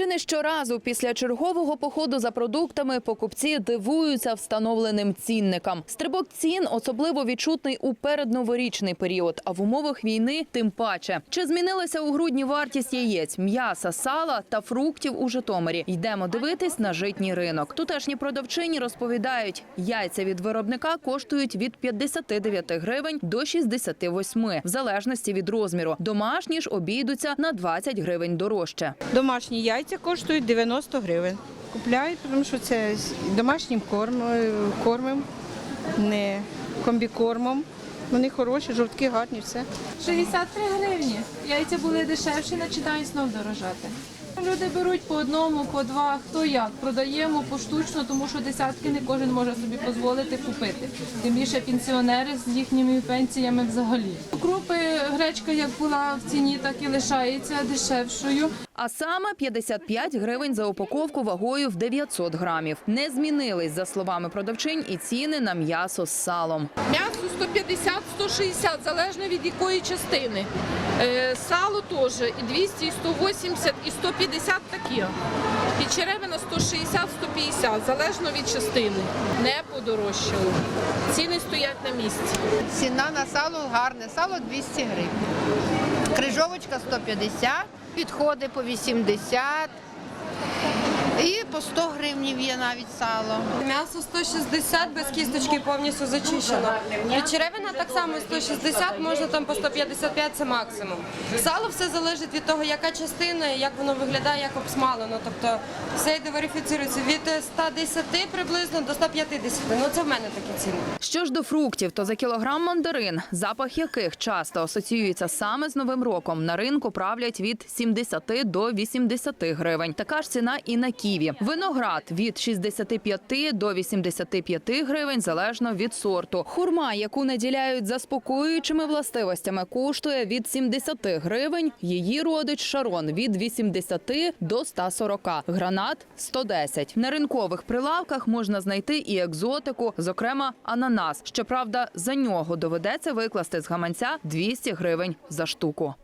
Чи не щоразу після чергового походу за продуктами покупці дивуються встановленим цінникам. Стрибок цін особливо відчутний у передноворічний період, а в умовах війни тим паче. Чи змінилася у грудні вартість яєць, м'яса, сала та фруктів у Житомирі? Йдемо дивитись на житній ринок. Тутешні продавчині розповідають, яйця від виробника коштують від 59 гривень до 68, в залежності від розміру. Домашні ж обійдуться на 20 гривень дорожче. Домашні яйця коштують 90 гривень. Купляють, тому що це домашнім корм, е, кормом, не комбікормом. Вони хороші, жовтки гарні, все. 63 гривні. Яйця були дешевші, починають знов дорожати. Люди беруть по одному, по два, хто як. Продаємо поштучно, тому що десятки не кожен може собі дозволити купити. Тим більше пенсіонери з їхніми пенсіями взагалі. Крупи, гречка як була в ціні, так і лишається дешевшою. А саме 55 гривень за упаковку вагою в 900 грамів. Не змінились, за словами продавчинь, і ціни на м'ясо з салом. М'ясо 150-160, залежно від якої частини. Е, Сало теж і 200, і 180, і 150 такі. Під черевина 160-150, залежно від частини. Не подорожчало. Ціни стоять на місці. Ціна на сало гарне, сало 200 гривень. Крижовочка 150, підходи по 80. І по 100 гривнів є навіть сало. М'ясо 160 без кісточки повністю зачищено. Черевина так само 160, можна там по 155 це максимум. Сало все залежить від того, яка частина, як воно виглядає, як обсмалено. Тобто все йде верифіцірується від 110 приблизно до 150. Ну це в мене такі ціни. Що ж до фруктів, то за кілограм мандарин, запах яких часто асоціюється саме з новим роком, на ринку правлять від 70 до 80 гривень. Така ж ціна і на ківі. Виноград від 65 до 85 гривень залежно від сорту. Хурма, яку наділяють заспокоюючими властивостями, коштує від 70 гривень. Її родич Шарон від 80 до 140. Гранат 110. На ринкових прилавках можна знайти і екзотику, зокрема ананас. Щоправда, за нього доведеться викласти з гаманця 200 гривень за штуку.